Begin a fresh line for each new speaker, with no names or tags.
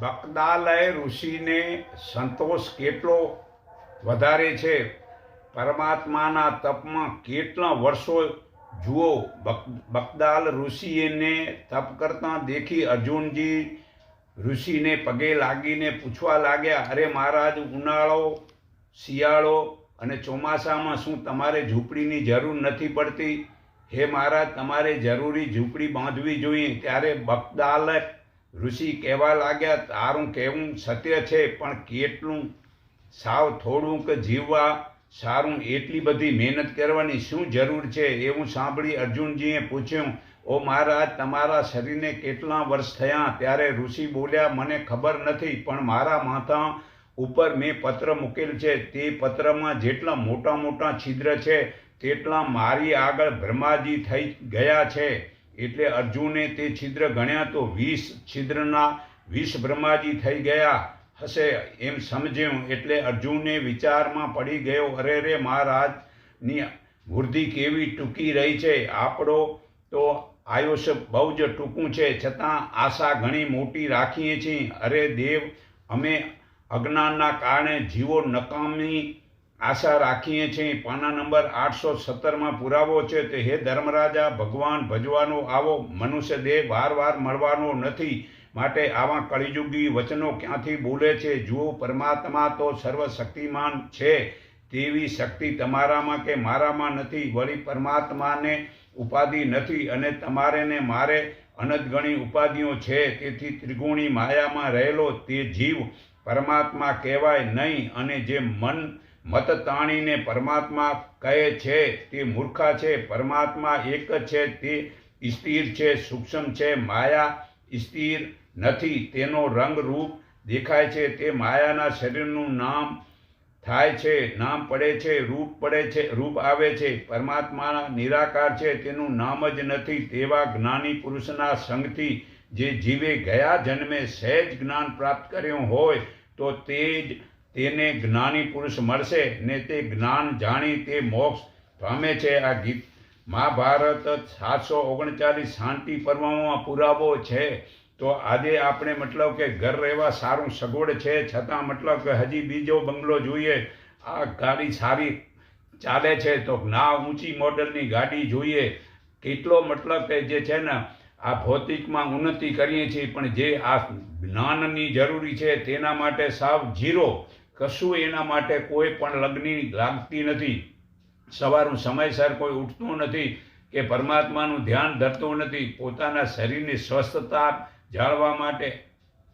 બકદાલય ઋષિને સંતોષ કેટલો વધારે છે? પરમાત્માના તપમાં કેટલા વર્ષો જુઓ? બક- બકદાલ ઋષિને તપ કરતાં દેખી અર્જુનજી ઋષિને પગે લાગીને પૂછવા લાગ્યા, અરે મહારાજ, ઉનાળો, શિયાળો અને ચોમાસામાં શું તમારે ઝૂંપડીની જરૂર નથી પડતી? હે મહારાજ, તમારે જરૂરી ઝૂંપડી બાંધવી જોઈએ. ત્યારે બકદાલ ઋષિ કહેવા લાગ્યા, તારું કહેવું સત્ય છે, પણ કેટલું? સાવ થોડુંક જીવવા સારું એટલી બધી મહેનત કરવાની શું જરૂર છે? એવું સાંભળી અર્જુનજીએ પૂછ્યું, ઓ મહારાજ, તમારા શરીરને કેટલા વર્ષ થયા? ત્યારે ઋષિ બોલ્યા, મને ખબર નથી, પણ મારા માથા ઉપર મેં પત્ર મૂકેલ છે. તે પત્રમાં જેટલા મોટા મોટા છિદ્ર છે, તેટલા મારી આગળ બ્રહ્માજી થઈ ગયા છે. એટલે અર્જુને તે છિદ્ર ગણ્યા તો વીસ છિદ્રના વીસ બ્રહ્માજી થઈ ગયા. હશે એમ સમજ્યું એટલે અર્જુને વિચારમાં પડી ગયો, અરે રે મહારાજની વૃદ્ધિ કેવી ટૂંકી રહી છે? આપણો તો આયુષ્ય બહુ જ ટૂંકું છે. છતાં આશા ઘણી મોટી રાખીએ છીએ. અરે દેવ, અમે અજ્ઞાનના કારણે જીવો નકામી આશા રાખીએ છીએ પાના નંબર આઠસો સત્તરમાં પુરાવો છે તે હે ધર્મરાજા, ભગવાન ભજવાનો આવો, મનુષ્ય દેહ વાર વાર મળવાનો નથી, માટે આવા કળિયુગી વચનો ક્યાંથી બોલે છે? જુઓ, પરમાત્મા તો સર્વશક્તિમાન છે, તેવી શક્તિ તમારામાં કે મારામાં નથી, વળી પરમાત્માને ઉપાધિ નથી અને તમારે ને મારે અનદગણી ઉપાધિઓ છે, તેથી ત્રિગુણી માયામાં રહેલો તે જીવ પરમાત્મા કહેવાય નહીં અને જે મન મત તાણીને પરમાત્મા કહે છે, તે મૂર્ખા છે, પરમાત્મા એક જ છે, તે સ્થિર છે, સૂક્ષ્મ છે, માયા સ્થિર નથી. તેનો રંગ રૂપ દેખાય છે, તે માયાના શરીરનું નામ થાય છે, નામ પડે છે, રૂપ પડે છે, રૂપ આવે છે. પરમાત્માના નિરાકાર છે, તેનું નામ જ નથી. તેવા જ્ઞાની પુરુષના સંગથી જે જીવે ગયા જન્મે સહેજ જ્ઞાન પ્રાપ્ત કર્યું હોય, તો તે જ તેને જ્ઞાની પુરુષ મળશે ને તે જ્ઞાન જાણી તે મોક્ષ પામે છે આ ગીત. મહાભારત સાતસો ઓગણચાલીસ શાંતિ પર્વમાં પુરાવો છે. તો આજે આપણે મતલબ કે ઘર રહેવા સારું સગવડ છે. છતાં મતલબ કે હજી બીજો બંગલો જોઈએ. આ ગાડી સારી ચાલે છે તો ના ઊંચી મોડલની ગાડી જોઈએ. કેટલો મતલબ કે જે છે ને આ ભૌતિકમાં ઉન્નતિ કરીએ છીએ, પણ જે આ જ્ઞાનની જરૂરી છે તેના માટે સાવ જીરો. કશું એના માટે કોઈ પણ લગ્ની લાગતી નથી. સવારનું સમયસર કોઈ ઉઠતું નથી કે પરમાત્માનું ધ્યાન ધરતું નથી. પોતાના શરીરની સ્વસ્થતા જાળવા માટે